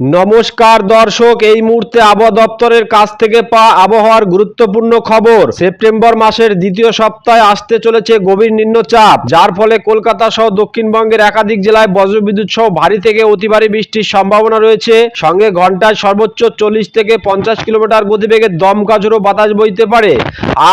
নমস্কার দর্শক, এই মুহূর্তে আবহাওয়া দপ্তরের কাছ থেকে পাওয়া আবহাওয়ার গুরুত্বপূর্ণ খবর। সেপ্টেম্বর মাসের দ্বিতীয় সপ্তাহে আসতে চলেছে গভীর নিম্নচাপ, যার ফলে কলকাতা সহ দক্ষিণবঙ্গের একাধিক জেলায় বজ্রবিদ্যুৎ সহ ভারী থেকে অতি ভারী বৃষ্টির সম্ভাবনা রয়েছে। সঙ্গে ঘন্টায় সর্বোচ্চ চল্লিশ থেকে পঞ্চাশ কিলোমিটার গতিবেগে দমকা ঝোড়ো বাতাস বইতে পারে।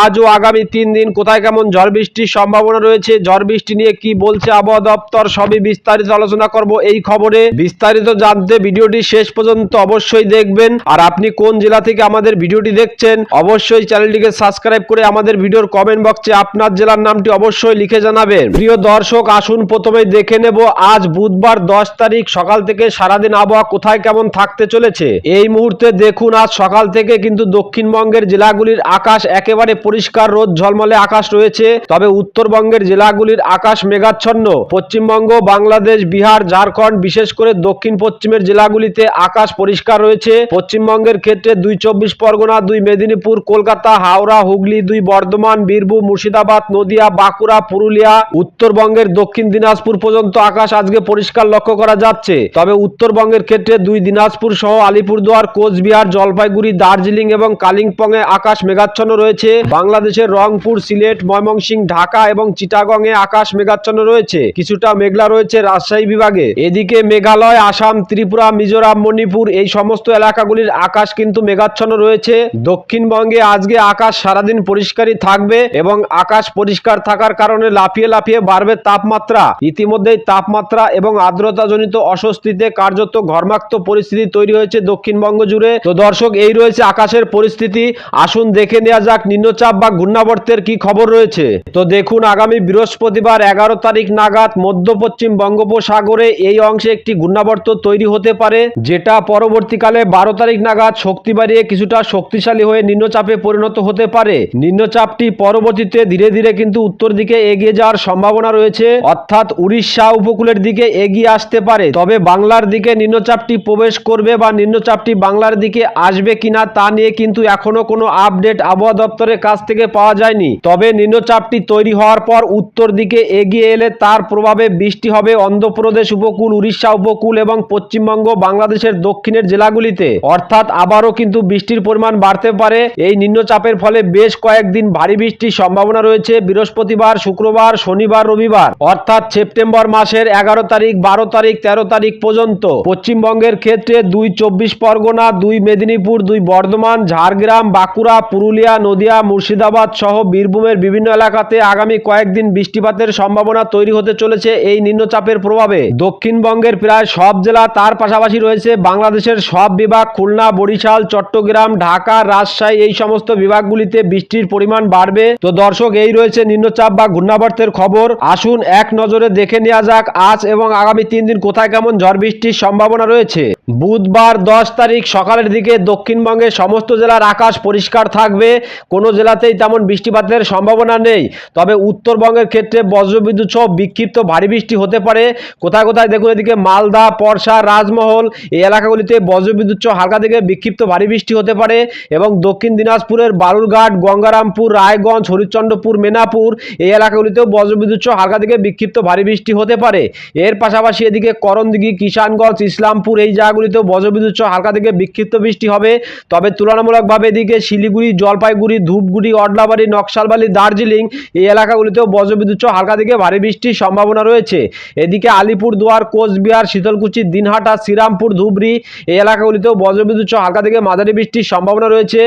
আজ ও আগামী তিন দিন কোথায় কেমন ঝড় বৃষ্টির সম্ভাবনা রয়েছে, ঝড় বৃষ্টি নিয়ে কি বলছে আবহাওয়া দপ্তর, সবই বিস্তারিত আলোচনা করব এই খবরে। বিস্তারিত জানতে ভিডিওটি শেষ পর্যন্ত অবশ্যই দেখবেন। আর আপনি কোন জেলা থেকে আমাদের ভিডিওটি দেখছেন, অবশ্যই চ্যানেলটিকে সাবস্ক্রাইব করে আমাদের ভিডিওর কমেন্ট বক্সে আপনার জেলার নামটি অবশ্যই লিখে জানাবেন। প্রিয় দর্শক, আসুন প্রথমে দেখে নেব, আজ বুধবার দশ তারিখ, সকাল থেকে সারাদিন আবহাওয়া কোথায় কেমন থাকতে চলেছে? এই মুহূর্তে দেখুন, আজ সকাল থেকে কিন্তু দক্ষিণবঙ্গের জেলাগুলির আকাশ একেবারে পরিষ্কার রোদ, ঝলমলে আকাশ রয়েছে। তবে উত্তরবঙ্গের জেলাগুলির আকাশ মেঘাচ্ছন্ন। পশ্চিমবঙ্গ, বাংলাদেশ, বিহার, ঝাড়খণ্ড, বিশেষ করে দক্ষিণ পশ্চিমের জেলাগুলিতে আকাশ পরিষ্কার রয়েছে। পশ্চিমবঙ্গের ক্ষেত্রে দুই চব্বিশ পরগনা, দুই মেদিনীপুর, কলকাতা, হাওড়া, হুগলি, দুই বর্ধমান, বীরভূম, মুর্শিদাবাদ, নদিয়া, বাঁকুড়া, পুরুলিয়া, উত্তরবঙ্গের দক্ষিণ দিনাজপুর পর্যন্ত আকাশ আজকে পরিষ্কার লক্ষ্য করা যাচ্ছে। তবে উত্তরবঙ্গের ক্ষেত্রে দুই দিনাজপুর সহ আলিপুরদুয়ার, কোচবিহার, জলপাইগুড়ি, দার্জিলিং এবং কালিম্পংয়ে আকাশ মেঘাচ্ছন্ন রয়েছে। বাংলাদেশের রংপুর, সিলেট ময়মনসিং ঢাকা এবং চিটাগংয়ে আকাশ মেঘাচ্ছন্ন রয়েছে। কিছুটা মেঘলা রয়েছে রাজশাহী বিভাগে। এদিকে মেঘালয়, আসাম, ত্রিপুরা, মিজোরাম মণিপুর এই সমস্ত এলাকাগুলির আকাশ কিন্তু মেঘাচ্ছন্ন রয়েছে। দক্ষিণবঙ্গে আজকে আকাশ সারাদিন পরিষ্কারই থাকবে এবং আকাশ পরিষ্কার থাকার কারণে লাফিয়ে লাফিয়ে বাড়বে তাপমাত্রা। ইতিমধ্যেই তাপমাত্রা এবং আর্দ্রতাজনিত অস্বস্তিতে কার্যত ঘর্মাক্ত পরিস্থিতি তৈরি হয়েছে দক্ষিণবঙ্গ জুড়ে। তো দর্শক, এই রয়েছে আকাশের পরিস্থিতি। আসুন দেখে নেওয়া যাক নিম্নচাপ বা ঘূর্ণাবর্তের কি খবর রয়েছে। তো দেখুন, আগামী বৃহস্পতিবার এগারো তারিখ নাগাদ মধ্য পশ্চিম বঙ্গোপসাগরে এই অংশে একটি ঘূর্ণাবর্ত তৈরি হতে পারে যেটা পরবর্তীকালে বারো তারিখ নাগাদ শক্তি বাড়িয়ে কিছুটা শক্তিশালী হয়ে নিম্নচাপে পরিণত হতে পারে। নিম্নচাপটি পরবর্তীতে ধীরে ধীরে কিন্তু উত্তর দিকে এগিয়ে যাওয়ার সম্ভাবনা রয়েছে। অর্থাৎ উড়িষ্যা উপকূলের দিকে এগিয়ে আসতে পারে। তবে বাংলার দিকে নিম্নচাপটি প্রবেশ করবে বা নিম্নচাপটি বাংলার দিকে আসবে কিনা তা নিয়ে কিন্তু এখনও কোনো আপডেট আবহাওয়া দপ্তরের কাছ থেকে পাওয়া যায়নি। তবে নিম্নচাপটি তৈরি হওয়ার পর উত্তর দিকে এগিয়ে এলে তার প্রভাবে বৃষ্টি হবে। অন্ধ্রপ্রদেশ উপকূল, উড়িষ্যা উপকূল এবং পশ্চিমবঙ্গ বাংলাদেশের দক্ষিণের জেলাগুলিতে। অর্থাৎ আবারও কিন্তু বৃষ্টির পরিমাণ বাড়তে পারে। এই নিম্নচাপের ফলে বেশ কয়েকদিন ভারী বৃষ্টির সম্ভাবনা রয়েছে। বৃহস্পতিবার, শুক্রবার, শনিবার, রবিবার। অর্থাৎ সেপ্টেম্বর মাসের এগারো তারিখ, বারো তারিখ, তেরো তারিখ পর্যন্ত। পশ্চিমবঙ্গের ক্ষেত্রে দুই চব্বিশ পরগনা, দুই মেদিনীপুর, দুই বর্ধমান, ঝাড়গ্রাম, বাঁকুড়া, পুরুলিয়া, নদিয়া, মুর্শিদাবাদ সহ বীরভূমের বিভিন্ন এলাকাতে আগামী কয়েকদিন বৃষ্টিপাতের সম্ভাবনা তৈরি হতে চলেছে এই নিম্নচাপের প্রভাবে। দক্ষিণবঙ্গের প্রায় সব জেলা তার পাশাপাশি রয়েছে। বাংলাদেশের সব বিভাগ, খুলনা, বরিশাল, চট্টগ্রাম, ঢাকা, রাজশাহী, এই সমস্ত বিভাগগুলিতে বৃষ্টির পরিমাণ বাড়বে। তো দর্শক, এই রয়েছে নিম্নচাপ বা ঘূর্ণাবর্তের খবর। আসুন এক নজরে দেখে নেওয়া যাক আজ এবং আগামী তিন দিন কোথায় কেমন ঝড় বৃষ্টির সম্ভাবনা রয়েছে। বুধবার দশ তারিখ সকালের দিকে দক্ষিণবঙ্গের সমস্ত জেলার আকাশ পরিষ্কার থাকবে। কোনো জেলাতেই তেমন বৃষ্টিপাতের সম্ভাবনা নেই। তবে উত্তরবঙ্গের ক্ষেত্রে বজ্রবিদ্যুৎ সহ বিক্ষিপ্ত ভারী বৃষ্টি হতে পারে। কোথায় কোথায় দেখুন এদিকে মালদা পরশা রাজমহল এই এলাকাগুলিতে বজ্রবিদ্যুৎ হালকা থেকে বিক্ষিপ্ত ভারী বৃষ্টি হতে পারে এবং দক্ষিণ দিনাজপুরের বালুরঘাট, গঙ্গারামপুর, রায়গঞ্জ, হরিশ্চন্দ্রপুর, মেনাপুর এই এলাকাগুলিতেও বজ্রবিদ্যুৎ হালকা থেকে বিক্ষিপ্ত ভারী বৃষ্টি হতে পারে। এর পাশাপাশি এদিকে করণদিঘি, কিষানগঞ্জ, ইসলামপুর এই জায়গাগুলিতেও বজ্রবিদ্যুৎ হালকা থেকে বিক্ষিপ্ত বৃষ্টি হবে। তবে তুলনামূলকভাবে এদিকে শিলিগুড়ি, জলপাইগুড়ি, ধূপগুড়ি, অডলাবাড়ি, নকশালবাড়ি, দার্জিলিং এই এলাকাগুলিতেও বজ্রবিদ্যুৎ হালকা থেকে ভারী বৃষ্টির সম্ভাবনা রয়েছে। এদিকে আলিপুর দুয়ার কোচবিহার, শীতলকুচি, দিনহাটা, শ্রীরামপুর ধুবড়ি এই এলাকাগুলিতেও বজ্রবিদ্যুৎ সহ হালকা থেকে মাঝারি বৃষ্টির সম্ভাবনা রয়েছে।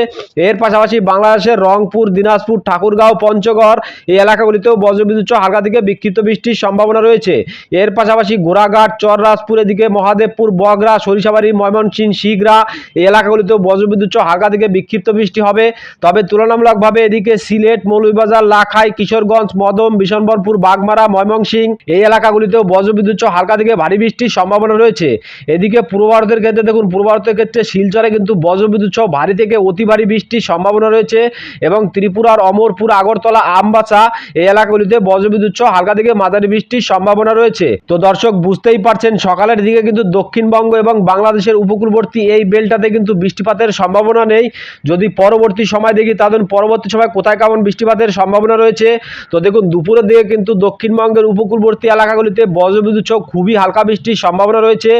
এর পাশাপাশি বাংলাদেশের রংপুর, দিনাজপুর, ঠাকুরগাঁও, পঞ্চগড় এই এলাকাগুলিতেও বজ্রবিদ্যুৎ সহ হালকা থেকে বিক্ষিপ্ত বৃষ্টির সম্ভাবনা রয়েছে। এর পাশাপাশি গোড়াঘাট, চররাজপুর এদিকে মহাদেবপুর, বগরা, সরিষাবাড়ি, ময়মনসিংহ, শিগরা এই এলাকাগুলিতেও বজ্রবিদ্যুৎ সহ হালকা থেকে বিক্ষিপ্ত বৃষ্টি হবে। তবে তুলনামূলকভাবে এদিকে সিলেট, মৌলভীবাজার, লাখাই, কিশোরগঞ্জ মদম বিশনবরপুর বাগমারা, ময়মনসিংহ এই এলাকাগুলিতেও বজ্রবিদ্যুৎ সহ হালকা থেকে ভারী বৃষ্টির সম্ভাবনা রয়েছে। এদিকে পূর্ব ভারতের ক্ষেত্রে দেখুন পূর্ব ভারতের ক্ষেত্রে শিলচরে কিন্তু বজ্রবিদ্যুৎ সহ ভারী থেকে অতি ভারী বৃষ্টির সম্ভাবনা রয়েছে এবং ত্রিপুরার অমরপুর, আগরতলা, আমবাসা এই এলাকাগুলিতে বজ্রবিদ্যুৎ সহ হালকা থেকে মাঝারি বৃষ্টির সম্ভাবনা রয়েছে। তো দর্শক, বুঝতেই পারছেন, সকালের দিকে কিন্তু দক্ষিণবঙ্গ এবং বাংলাদেশের উপকূলবর্তী এই বেলটাতে কিন্তু বৃষ্টিপাতের সম্ভাবনা নেই। যদি পরবর্তী সময় দেখি তাদের পরবর্তী সময় কোথায় কেমন বৃষ্টিপাতের সম্ভাবনা রয়েছে? তো দেখুন, দুপুরের দিকে কিন্তু দক্ষিণবঙ্গের উপকূলবর্তী এলাকাগুলিতে বজ্রবিদ্যুৎ সহ খুবই হালকা বৃষ্টির সম্ভাবনা রয়েছে।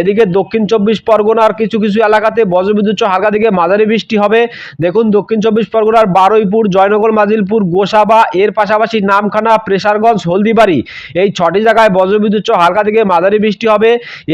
এদিকে দক্ষিণ চব্বিশ পরগনার কিছু কিছু এলাকাতে বজ্রবিদ্যুৎ হালকা থেকে মাঝারি বৃষ্টি হবে। দেখুন, দক্ষিণ চব্বিশ পরগনার বারুইপুর, জয়নগর, মাজিলপুর, গোসাবা, এর পাশাপাশি নামখানা, প্রেসারগঞ্জ, হলদিবাড়ি এই ছটি জায়গায় বজ্রবিদ্যুৎ হালকা থেকে মাঝারি বৃষ্টি হবে।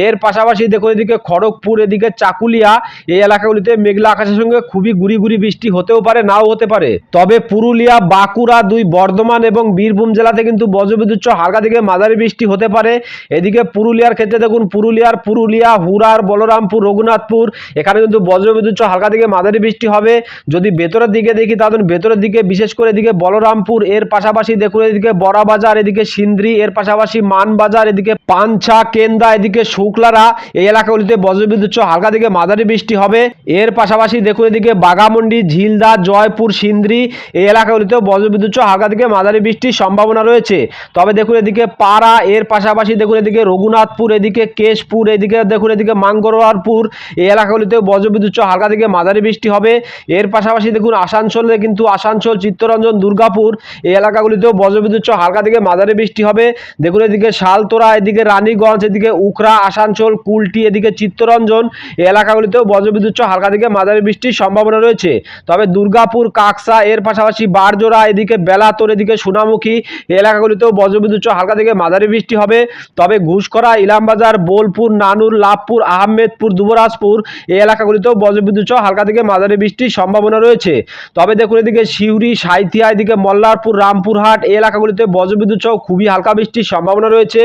এর পাশাপাশি দেখুন, এদিকে খড়গপুর, এদিকে চাকুলিয়া এই এলাকাগুলিতে মেঘলা আকাশের সঙ্গে খুবই গুড়ি গুড়ি বৃষ্টি হতেও পারে, নাও হতে পারে। তবে পুরুলিয়া, বাঁকুড়া, দুই বর্ধমান এবং বীরভূম জেলাতে কিন্তু বজ্রবিদ্যুৎ হালকা থেকে মাঝারি বৃষ্টি হতে পারে। এদিকে পুরুলিয়ার ক্ষেত্রে দেখুন, পুরুলিয়ার পুরুলিয়া হুরার বলরামপুর, রঘুনাথপুর, এখানে কিন্তু বজ্রবিদ্যুৎ হালকা থেকে মাঝারি বৃষ্টি হবে। যদি ভেতরের দিকে দেখি তাহলে ভেতরের দিকে, বিশেষ করে এদিকে বলরামপুর, এর পাশাপাশি দেখুন এদিকে বড়াবাজার, এদিকে সিন্দ্রি, এর পাশাপাশি মানবাজার, এদিকে পাঞ্ছা কেন্দা, এদিকে শুক্লারা, এই এলাকাগুলিতে বজ্রবিদ্যুৎ হালকা থেকে মাঝারি বৃষ্টি হবে। এর পাশাপাশি দেখুন এদিকে বাগামন্ডি ঝিলদা, জয়পুর, সিন্দ্রি, এই এলাকাগুলিতেও বজ্রবিদ্যুৎ হালকা থেকে মাঝারি বৃষ্টির সম্ভাবনা রয়েছে। তবে দেখুন এদিকে পাড়া, এর পাশাপাশি দেখুন এদিকে রঘুনাথপুর, এদিকে কেশপুর, এদিকে দেখুন এদিকে মাঙ্গরোয়ারপুর, এই এলাকাগুলিতেও বজ্রবিদ্যুৎ সহ হালকা থেকে মাঝারি বৃষ্টি হবে। এর পাশাপাশি দেখুন, আসানসোলে কিন্তু আসানসোল, চিত্তরঞ্জন, দুর্গাপুর, এই এলাকাগুলিতেও বজ্রবিদ্যুৎ সহ হালকা থেকে মাঝারি বৃষ্টি হবে। দেখুন, এদিকে শালতোরা, এদিকে রানীগঞ্জ, এদিকে উখরা আসানসোল, কুলটি, এদিকে চিত্তরঞ্জন, এই এলাকাগুলিতেও বজ্রবিদ্যুৎ সহ হালকা থেকে মাঝারি বৃষ্টির সম্ভাবনা রয়েছে। তবে দুর্গাপুর, কাকসা, এর পাশাপাশি বারজোড়া, এদিকে বেলাতোর, এদিকে সোনামুখী, এই এলাকাগুলিতেও বজ্রবিদ্যুৎ সহ হালকা থেকে মাঝারি বৃষ্টি হবে। তবে ঘুষকরা ইলামবাজার, বোলপুর, নানুর, লাভপুর আহমেদপুর, দুবরাজপুর এই এলাকাগুলিতেও বজ্রবিদ্যুৎ সহ হালকা থেকে মাঝারি বৃষ্টির সম্ভাবনা রয়েছে। তবে দেখুন এদিকে সিউড়ি, সাঁইথিয়া, এদিকে মল্লারপুর, রামপুরহাট এই এলাকাগুলিতে বজ্রবিদ্যুৎ সহ খুবই হালকা বৃষ্টির সম্ভাবনা রয়েছে।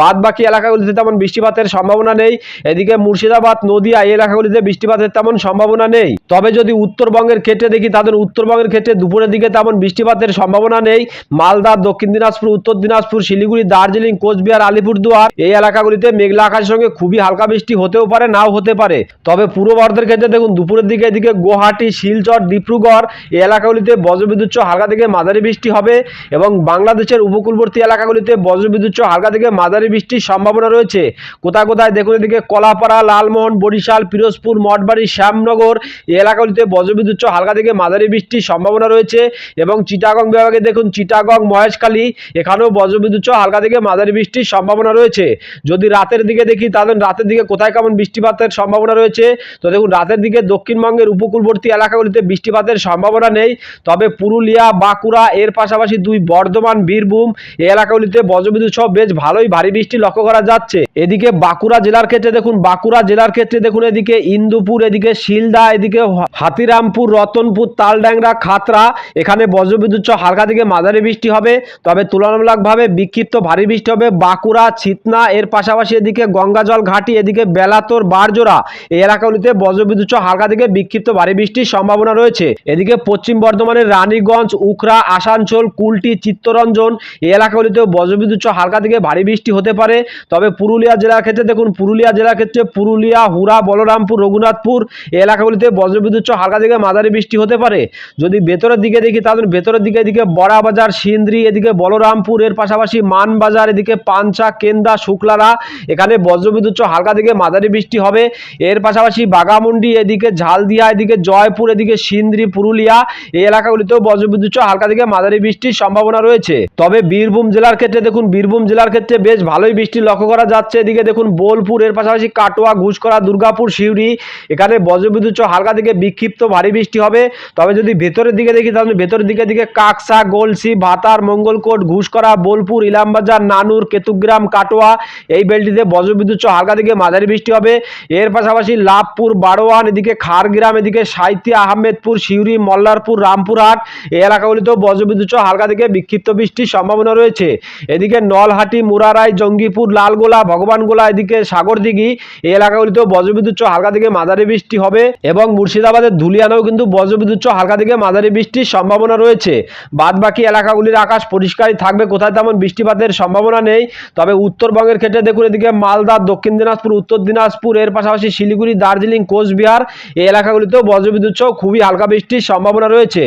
বাদ বাকি এলাকাগুলিতে তেমন বৃষ্টিপাতের সম্ভাবনা নেই। এদিকে মুর্শিদাবাদ, নদিয়া এই এলাকাগুলিতে বৃষ্টিপাতের তেমন সম্ভাবনা নেই। তবে যদি উত্তরবঙ্গের ক্ষেত্রে দেখি, তাদের উত্তরবঙ্গের ক্ষেত্রে দুপুরের দিকে তেমন বৃষ্টিপাতের সম্ভাবনা নেই। মালদা, দক্ষিণ দিনাজপুর, উত্তর দিনাজপুর, শিলিগুড়ি, দার্জিলিং, কোচবিহার, আলিপুরদুয়ার এই এলাকাগুলিতে মেঘলা আকাশের সঙ্গে খুবই হালকা বৃষ্টি হতেও পারে, নাও হতে পারে। তবে পূর্ব ভারতের ক্ষেত্রে দেখুন, দুপুরের দিকে এদিকে গুয়াহাটি, শিলচর, ডিব্রুগড় এই এলাকাগুলিতে বজ্রবিদ্যুৎ হালকা থেকে মাঝারি বৃষ্টি হবে এবং বাংলাদেশের উপকূলবর্তী এলাকাগুলিতে বজ্রবিদ্যুৎ হালকা থেকে মাঝারি বৃষ্টির সম্ভাবনা রয়েছে। কোথায় কোথায় দেখুন এদিকে কলাপাড়া, লালমোহন, বরিশাল, পিরোজপুর, মঠবাড়ি, শ্যামনগর এই এলাকাগুলিতে বজ্রবিদ্যুৎ হালকা থেকে মাঝারি বৃষ্টির সম্ভাবনা রয়েছে এবং চিটাগং বিভাগে দেখুন, চিটাগং, মহেশখালী এখানেও বজ্রবিদ্যুৎ হালকা থেকে মাঝারি বৃষ্টির সম্ভাবনা রয়েছে। যদি রাতের দিকে দেখি, তাহলে রাতের দিকে কোথায় কেমন বৃষ্টিপাতের সম্ভাবনা রয়েছে? তো দেখুন, রাতের দিকে দক্ষিণবঙ্গের উপকূলবর্তী এলাকাগুলিতে বৃষ্টিপাতের সম্ভাবনা নেই। তবে পুরুলিয়া, বাঁকুড়া, এর পাশাপাশি দুই বর্ধমান, বীরভূম এই এলাকাগুলিতে বজ্রবিদ্যুৎ সহ বেশ ভালোই ভারী বৃষ্টি লক্ষ্য করা যাচ্ছে। এদিকে বাঁকুড়া জেলার ক্ষেত্রে দেখুন, বাঁকুড়া জেলার ক্ষেত্রে দেখুন, এদিকে ইন্দুপুর, এদিকে শিলদা, এদিকে হাতিরামপুর, রতনপুর তালড্যাংরা খাতরা, এখানে বজ্রবিদ্যুৎ সহ হালকা থেকে মাঝারি বৃষ্টি হবে। তবে তুলনামূলকভাবে বিক্ষিপ্ত ভারী বৃষ্টি হবে বাঁকুড়া, ছিতনা, এর পাশাপাশি এদিকে গঙ্গাজল ঘাটি, এদিকে বেলাতোর বারজোড়া এই এলাকাগুলিতে বজ্রবিদ্যুৎ হালকা থেকে বিক্ষিপ্ত ভারী বৃষ্টির সম্ভাবনা রয়েছে। এদিকে পশ্চিম বর্ধমানের রানীগঞ্জ উখরা আসানসোল, কুলটি, চিত্তরঞ্জন এই এলাকাগুলিতেও বজ্রবিদ্যুৎ হালকা থেকে ভারী বৃষ্টি হতে পারে। তবে পুরুলিয়া জেলার ক্ষেত্রে দেখুন, পুরুলিয়া জেলার ক্ষেত্রে পুরুলিয়া হুরা বলরামপুর, রঘুনাথপুর এই এলাকাগুলিতে বজ্রবিদ্যুৎ হালকা থেকে মাঝারি বৃষ্টি হতে পারে। যদি ভেতরের দিকে দেখি তাহলে ভেতরের দিকে এদিকে বড়াবাজার সিন্দ্রি, এদিকে বলরামপুর, এর পাশাপাশি মানবাজার, এদিকে পাঞ্চা কেন্দা, শুক্লারা এখানে বজ্রবিদ্যুৎ হালকা থেকে মাঝারি বৃষ্টি হবে। এর পাশাপাশি বাগামুন্ডি এদিকে, ঝালদিয়া এদিকে, জয়পুর এদিকে, সিন্দ্রি, পুরুলিয়া এই এলাকাগুলিতেও বজ্রবিদ্যুৎ হালকা থেকে মাঝারি বৃষ্টির সম্ভাবনা রয়েছে। তবে বীরভূম জেলার ক্ষেত্রে দেখুন, বীরভূম জেলার ক্ষেত্রে বেশ ভালোই বৃষ্টি লক্ষ্য করা যাচ্ছে। এদিকে দেখুন, বোলপুর, এর পাশাপাশি কাটোয়া ঘুষকরা দুর্গাপুর, সিউড়ি এখানে বজ্রবিদ্যুৎ হালকা থেকে বিক্ষিপ্ত ভারী বৃষ্টি হবে। তবে যদি ভেতরের দিকে দেখি, তাহলে ভেতরের দিকে দিকে কাকসা, গোলসি, ভাতার, মঙ্গলকোট ঘুষকরা বোলপুর, ইলামবাজার, নানুর, কেতুগ্রাম, কাটোয়া এই বেলটিতে বজ্রবিদ্যুৎ হালকা থেকে মাঝারি বৃষ্টি হবে। এর পাশাপাশি লাভপুর বারোয়ান এদিকে খারগ্রাম এদিকে সাহিত্যি আহমেদপুর, সিউড়ি, মল্লারপুর, রামপুরহাট এই এলাকাগুলিতেও বজ্রবিদ্যুৎ হালকা থেকে বিক্ষিপ্ত বৃষ্টির সম্ভাবনা রয়েছে। এদিকে নলহাটি, মুরারাই, জঙ্গিপুর, লালগোলা, ভগবানগোলা, এদিকে সাগরদিঘি এই এলাকাগুলিতেও বজ্রবিদ্যুৎ হালকা থেকে মাঝারি বৃষ্টি হবে এবং মুর্শিদাবাদের ধুলিয়ানেও কিন্তু বজ্রবিদ্যুৎ হালকা থেকে মাঝারি বৃষ্টির সম্ভাবনা রয়েছে। বাদ বাকি এলাকাগুলির আকাশ পরিষ্কারই থাকবে, কোথায় তেমন বৃষ্টিপাতের সম্ভাবনা নেই। তবে উত্তরবঙ্গের ক্ষেত্রে দেখুন, এদিকে মালদা, দক্ষিণ দিনাজপুর, উত্তর দিনাজপুর, এর পাশাপাশি শিলিগুড়ি, দার্জিলিং, কোচবিহার এই এলাকাগুলিতেও বজ্রবিদ্যুৎ সহ খুবই হালকা বৃষ্টির সম্ভাবনা রয়েছে।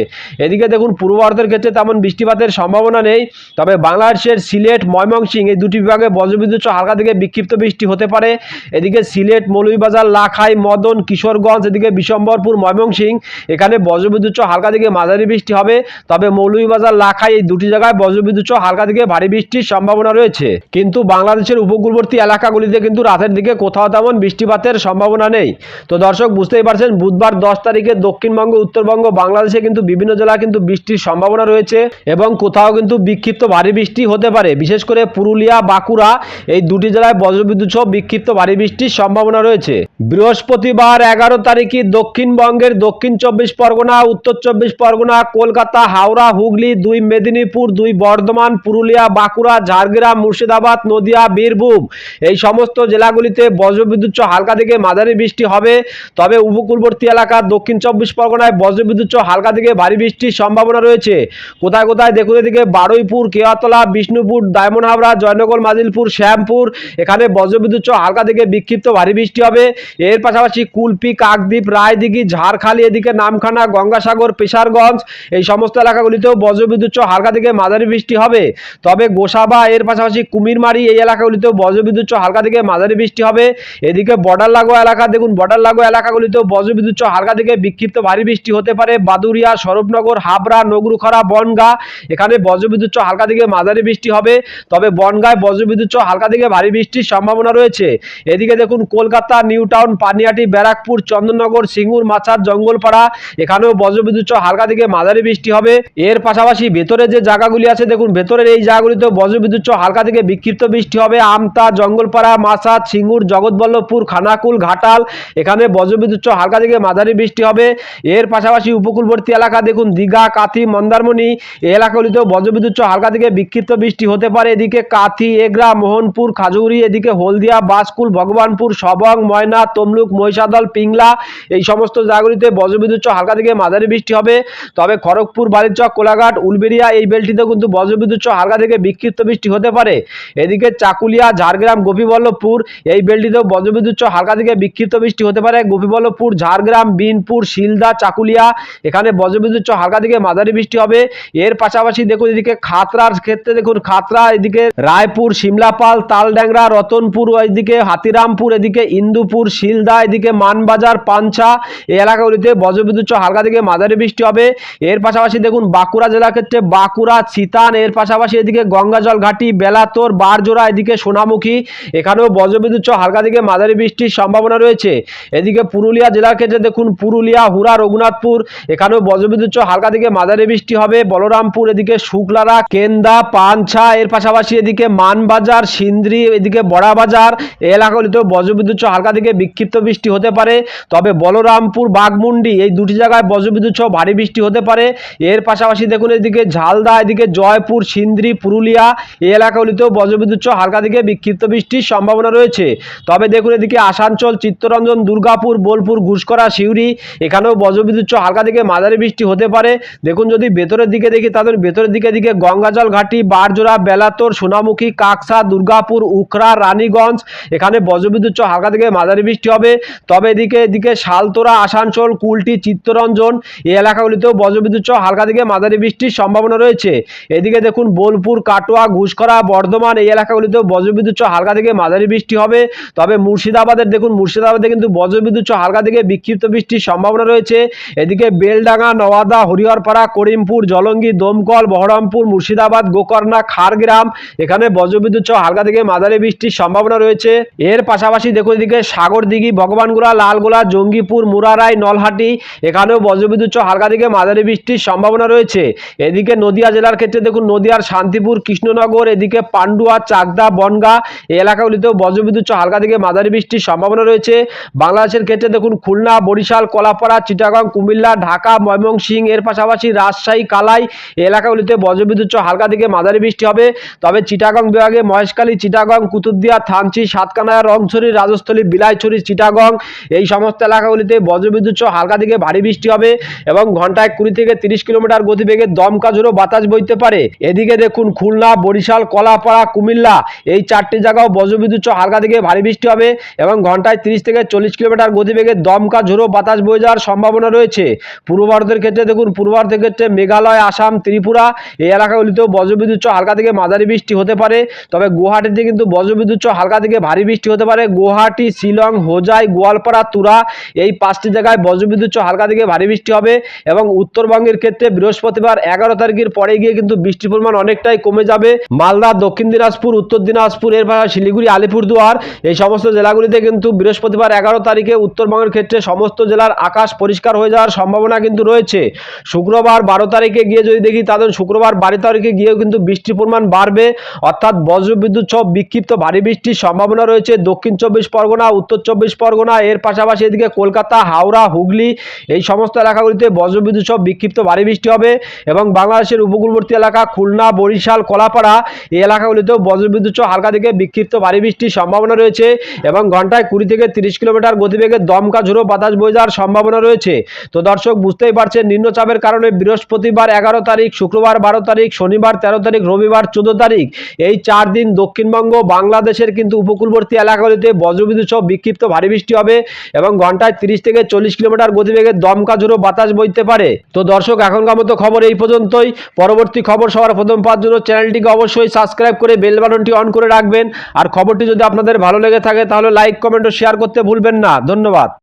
এদিকে দেখুন, পূর্ব ভারতের ক্ষেত্রে তেমন বৃষ্টিপাতের সম্ভাবনা নেই, তবে বাংলাদেশের সিলেট, ময়মনসিংহ এই দুটি বিভাগে বজ্রবিদ্যুৎ সহ হালকা থেকে বিক্ষিপ্ত বৃষ্টি হতে পারে। এদিকে সিলেট, মৌলভীবাজার, লাখাই, মদন, কিশোরগঞ্জ, এদিকে বিশম্বরপুর, ময়মনসিংহ এখানে বজ্রবিদ্যুৎ সহ হালকা থেকে মাঝারি বৃষ্টি হবে। তবে মৌলভীবাজার, লাখাই এই দুটি জায়গায় বজ্রবিদ্যুৎ সহ হালকা থেকে ভারী বৃষ্টির সম্ভাবনা রয়েছে। কিন্তু বাংলাদেশের উপকূলবর্তী এলাকাগুলিতে কিন্তু রাতের দিকে কোথাও কোথাও তেমন বৃষ্টিপাতের সম্ভাবনা নেই। তো দর্শক, বুঝতেই পারছেন, বুধবার দশ তারিখে দক্ষিণবঙ্গ, উত্তরবঙ্গ, বাংলাদেশে কিন্তু বিভিন্ন জেলায় কিন্তু বৃষ্টির সম্ভাবনা রয়েছে এবং কোথাও কিন্তু বিক্ষিপ্ত ভারী বৃষ্টি হতে পারে। বিশেষ করে পুরুলিয়া, বাঁকুড়া, এই দুটি জেলায় বজ্রবিদ্যুৎ সহ বিক্ষিপ্ত ভারী বৃষ্টির সম্ভাবনা রয়েছে। বৃহস্পতিবার এগারো তারিখে দক্ষিণবঙ্গের দক্ষিণ চব্বিশ পরগনা, উত্তর চব্বিশ পরগনা, কলকাতা, হাওড়া, হুগলি, দুই মেদিনীপুর, দুই বর্ধমান, পুরুলিয়া, বাঁকুড়া, ঝাড়গ্রাম, মুর্শিদাবাদ, নদিয়া, বীরভূম এই সমস্ত জেলাগুলিতে বজ্রবিদ্যুৎ সহ হালকা থেকে মাঝারি বৃষ্টি হবে। তবে উপকূলবর্তী এলাকা দক্ষিণ চব্বিশ পরগনায় বজ্রবিদ্যুৎ সহ হালকা থেকে ভারী বৃষ্টির সম্ভাবনা রয়েছে। কোথায় কোথায় দেখুন এদিকে বারুইপুর কেয়াতলা বিষ্ণুপুর, ডায়মন্ড হাবড়া, জয়নগর, মাজিলপুর, শ্যামপুর, এখানে বজ্রবিদ্যুৎ সহ হালকা থেকে বিক্ষিপ্ত ভারী বৃষ্টি হবে। এর পাশাপাশি কুলপি, কাকদ্বীপ, রায়দিঘি, ঝাড়খালি, এদিকে নামখানা, গঙ্গাসাগর, পেশারগঞ্জ, এই সমস্ত এলাকাগুলিতেও বজ্রবিদ্যুৎ সহ হালকা থেকে মাঝারি বৃষ্টি হবে। তবে গোসাবা, এর পাশাপাশি কুমিরমারি, এই এলাকাগুলিতেও বজ্রবিদ্যুৎ সহ হালকা থেকে মাঝারি বৃষ্টি হবে। এদিকে বর্ডার লাগোয়া এলাকা, দেখুন বর্ডার লাগোয়া এলাকাগুলিতেও বজ্রবিদ্যুৎ হালকা থেকে বিক্ষিপ্ত ভারী বৃষ্টি হতে পারে। বাদুরিয়া স্বরূপনগর, হাবড়া নগরুখরা বনগা, এখানে বজ্রবিদ্যুৎ হালকা থেকে মাঝারি বৃষ্টি হবে। তবে বনগায় বজ্রবিদ্যুৎ হালকা থেকে ভারী বৃষ্টির সম্ভাবনা রয়েছে। এদিকে দেখুন, কলকাতা, নিউ টাউন, পানিয়াটি, ব্যারাকপুর, চন্দননগর, সিঙ্গুর মাচার জঙ্গলপাড়া, এখানেও বজ্রবিদ্যুৎ হালকা থেকে মাঝারি বৃষ্টি হবে। এর পাশাপাশি ভেতরে যে জায়গাগুলি আছে, দেখুন, ভেতরের এই জায়গাগুলিতেও বজ্রবিদ্যুৎ হালকা থেকে বিক্ষিপ্ত বৃষ্টি হবে। আমতা, জঙ্গলপাড়া মাসাদ সিঙ্গুর জগৎবল্লভপুর খানাকুল, ঘাটাল, এখানে বজ্রবিদ্যুৎ হালকা থেকে মাঝারি বৃষ্টি হবে। এর পাশাপাশি উপকূলবর্তী এলাকা দেখুন, দীঘা, কাথি, মন্দারমণি এই এলাকাগুলিতেও বজ্রবিদ্যুৎ হালকা থেকে বিক্ষিপ্ত বৃষ্টি হতে পারে। এদিকে কাথি, এগরা, মোহনপুর, খাজুরি, এদিকে হলদিয়া, বাসকুল, ভগবানপুর, সবং, ময়না, তমলুক, মহিষাদল, পিংলা এই সমস্ত জায়গাগুলিতে বজ্রবিদ্যুৎ হালকা থেকে মাঝারি বৃষ্টি হবে। তবে খড়গপুর, বালিচক, কোলাঘাট, উলবেড়িয়া এই বেলটিতেও কিন্তু বজ্রবিদ্যুৎ হালকা থেকে বিক্ষিপ্ত বৃষ্টি হতে পারে। এদিকে চাকুলিয়া, ঝাড়গ্রাম, গোপীবল্লভপুর এই বেলটিতেও বজ্রবিদ্যুৎ সহ হালকা থেকে বিক্ষিপ্ত বৃষ্টি হতে পারে। গোপীবল্লভপুর, ঝাড়গ্রাম, বিনপুর, শিলদা, চাকুলিয়া এখানে বজ্রবিদ্যুৎ হালকা থেকে মাঝারি বৃষ্টি হবে। এর পাশাপাশি দেখুন এদিকে খাতড়ার ক্ষেত্রে দেখুন খাতড়া এদিকে রায়পুর, সিমলাপাল, তালড্যাংরা, রতনপুর এদিকে, হাতিরামপুর এদিকে, ইন্দুপুর, শিলদা এদিকে, মানবাজার পাঞ্চা এই এলাকাগুলিতে বজ্রবিদ্যুৎ হালকা থেকে মাঝারি বৃষ্টি হবে। এর পাশাপাশি দেখুন বাঁকুড়া জেলার ক্ষেত্রে বাঁকুড়া চিতান এর পাশাপাশি এদিকে গঙ্গাজল ঘাটি, বেলাতোর, বারজোড়া এদিকে সোনামুখী এখানেও বজ্রবিদ্যুৎ হালকা থেকে মাঝারি বৃষ্টির সম্ভাবনা রয়েছে। এদিকে পুরুলিয়া জেলার ক্ষেত্রে দেখুন, পুরুলিয়া হুরা রঘুনাথপুর, এখানেও বজ্রবিদ্যুৎ হালকা থেকে মাঝারি বৃষ্টি হবে। বলরামপুর, এদিকে শুক্লারা, কেন্দা, পানছা, এর পাশাপাশি এদিকে মানবাজার, সিন্দ্রি, এদিকে বড়াবাজার এই এলাকাগুলিতেও বজ্রবিদ্যুৎ হালকা থেকে বিক্ষিপ্ত বৃষ্টি হতে পারে। তবে বলরামপুর, বাঘমুন্ডি, এই দুটি জায়গায় বজ্রবিদ্যুৎ ভারী বৃষ্টি হতে পারে। এর পাশাপাশি দেখুন, এদিকে ঝালদা, এদিকে জয়পুর, সিন্দ্রি, পুরুলিয়া এই এলাকাগুলিতেও বজ্রবিদ্যুৎ হালকা থেকে বিক্ষিপ্ত বৃষ্টির সম্ভাবনা রয়েছে। তবে দেখুন এদিকে আসানসোল, চিত্তরঞ্জন, দুর্গাপুর, বোলপুর ঘুষকরা সিউড়ি, এখানেও বজ্রবিদ্যুৎ হালকা থেকে মাঝারি বৃষ্টি হতে পারে। দেখুন যদি ভেতরের দিকে দেখি তাদের ভেতরের দিকে দিকে গঙ্গাজল ঘাটি, বারজোড়া, বেলাতোর, সোনামুখী, কাকসা, দুর্গাপুর উখরা রানীগঞ্জ, এখানে বজ্রবিদ্যুৎ হালকা থেকে মাঝারি বৃষ্টি হবে। তবে এদিকে এদিকে শালতোরা, আসানসোল, কুলটি, চিত্তরঞ্জন এই এলাকাগুলিতেও বজ্রবিদ্যুৎ হালকা থেকে মাঝারি বৃষ্টির সম্ভাবনা রয়েছে। এদিকে দেখুন বোলপুর, কাটোয়া ঘুষকরা বর্ধমান এই এলাকাগুলিতেও বজ্রবিদ্যুৎ হালকা থেকে মাঝারি বৃষ্টি হবে। তবে মুর্শিদাবাদের দেখুন, মুর্শিদাবাদে কিন্তু বজ্রবিদ্যুৎ হালকা থেকে বিক্ষিপ্ত বৃষ্টির সম্ভাবনা রয়েছে। এদিকে বেলডাঙ্গা, নওয়াদা, হরিহরপাড়া, করিমপুর, জলঙ্গি, দমকল, বহরমপুর, মুর্শিদাবাদ, গোকর্ণা খারগ্রাম এখানে বজ্রবিদ্যুৎ হালকা থেকে মাঝারি বৃষ্টির সম্ভাবনা রয়েছে। এর পাশাপাশি দেখুন, এদিকে সাগরদিঘি ভগবানগোলা লালগোলা, জঙ্গিপুর, মুরারাই, নলহাটি, এখানেও বজ্রবিদ্যুৎ হালকা থেকে মাঝারি বৃষ্টির সম্ভাবনা রয়েছে। এদিকে নদিয়া জেলার ক্ষেত্রে দেখুন, নদিয়ার শান্তিপুর, কৃষ্ণনগর, এদিকে পান্ডুয়া, চাকদা, বনগা এলাকাগুলিতেও বজ্রবিদ্যুৎ হালকা থেকে মাঝারি বৃষ্টির সম্ভাবনা রয়েছে। বাংলাদেশের ক্ষেত্রে দেখুন, খুলনা, বরিশাল, কলাপাড়া, চিটাগং, কুমিল্লা, ঢাকা, ময়মনসিংহ, এর পাশাপাশি রাজশাহী, কালাই এলাকাগুলিতে বজ্রবিদ্যুৎ হালকা থেকে মাঝারি বৃষ্টি হবে। তবে চিটাগং বিভাগে মহেশখালী, চিটাগং, কুতুবদিয়া, থানচি, সাতকানায়া, রংছড়ি, রাজস্থলী, বিলাইছড়ি, চিটাগং এই সমস্ত এলাকাগুলিতে বজ্রবিদ্যুৎ হালকা থেকে ভারী বৃষ্টি হবে এবং ঘন্টায় কুড়ি থেকে তিরিশ কিলোমিটার গতিবেগে দমকা ঝোড়ো বাতাস বইতে পারে। এদিকে দেখুন, খুলনা, বরিশাল, কলাপাড়া, কুমিল্লা এই চারটি জায়গাও বজ্রবিদ্যুৎ হালকা থেকে ভারী বৃষ্টি হবে এবং ঘন্টায় তিরিশ থেকে চল্লিশ কিলোমিটার গতিবেগে দমকা ঝোড়ো বাতাস বয়ে যাওয়ার সম্ভাবনা রয়েছে। পূর্ব ভারতের ক্ষেত্রে দেখুন পূর্ব ভারতের ক্ষেত্রে মেঘালয়, আসাম, ত্রিপুরা এই এলাকাগুলিতেও বজ্রবিদ্যুৎ হালকা থেকে মাঝারি বৃষ্টি হতে পারে। তবে গুয়াহাটিতে কিন্তু বজ্রবিদ্যুৎ হালকা থেকে ভারী বৃষ্টি হতে পারে। গুয়াহাটি, শিলং, হোজাই, গোয়ালপাড়া, তুরা এই পাঁচটি জায়গায় বজ্রবিদ্যুৎ হালকা থেকে ভারী বৃষ্টি হবে এবং উত্তরবঙ্গের ক্ষেত্রে বৃহস্পতিবার এগারো তারিখের পরে গিয়ে কিন্তু বৃষ্টির পরিমাণ অনেকটাই কমে যাবে। মালদা, দক্ষিণ দিনাজপুর, উত্তর দিনাজপুর এর শিলিগুড়ি, আলিপুরদুয়ার এই সমস্ত জেলাগুলিতে কিন্তু বৃহস্পতিবার এগারো তারিখে উত্তরবঙ্গের ক্ষেত্রে সমস্ত জেলার আকাশ পরিষ্কার হয়ে যাওয়ার সম্ভাবনা কিন্তু রয়েছে। শুক্রবার বারো তারিখে গিয়ে যদি দেখি, তাদের শুক্রবার বারো তারিখে গিয়েও কিন্তু বৃষ্টির পরিমাণ বাড়বে। অর্থাৎ বজ্রবিদ্যুৎ সহ বিক্ষিপ্ত ভারী বৃষ্টির সম্ভাবনা রয়েছে। দক্ষিণ চব্বিশ পরগনা, উত্তর চব্বিশ পরগনা, এর পাশাপাশি এদিকে কলকাতা, হাওড়া, হুগলি, এই সমস্ত এলাকাগুলিতে বজ্রবিদ্যুৎ সহ বিক্ষিপ্ত ভারী বৃষ্টি হবে এবং বাংলাদেশের উপকূলবর্তী এলাকা খুলনা, বরিশাল, কলাপাড়া, এই এলাকাগুলিতেও বজ্রবিদ্যুৎ সহ হালকা থেকে বিক্ষিপ্ত ভারী বৃষ্টির সম্ভাবনা রয়েছে। এবং ঘন্টায় কুড়ি থেকে তিরিশ কিলোমিটার গতিবেগে দমকা ঝোড়ো বাতাস বয়ে যাওয়ার সম্ভাবনা রয়েছে। তো দর্শক, বুঝতেই পারছেন, নিম্নচাপের কারণে বৃহস্পতিবার এগারো তারিখ, শুক্রবার বারো তারিখ, শনিবার তেরো তারিখ, রবিবার চোদ্দ তারিখ, এই চার দিন দক্ষিণবঙ্গ, বাংলাদেশের কিন্তু উপকূলবর্তী এলাকাগুলিতে বজ্রবিদ্যুৎ সহ বিক্ষিপ্ত ভারী বৃষ্টি হবে এবং ঘন্টায় তিরিশ থেকে চল্লিশ কিলোমিটার গতিবেগে দমকা ঝোড়ো বাতাস বইতে পারে। তো দর্শক, এখনকার মতো খবর এই পর্যন্তই। পরবর্তী খবর সবার প্রথম পাওয়ার জন্য চ্যানেলটিকে অবশ্যই সাবস্ক্রাইব করে বেল বাটনটি অন করে রাখবেন। আর খবরটি যদি আপনাদের ভালো লেগে থাকে তাহলে লাইক কমেন্ট ও শেয়ার করতে ভুলবেন না। ধন্যবাদ।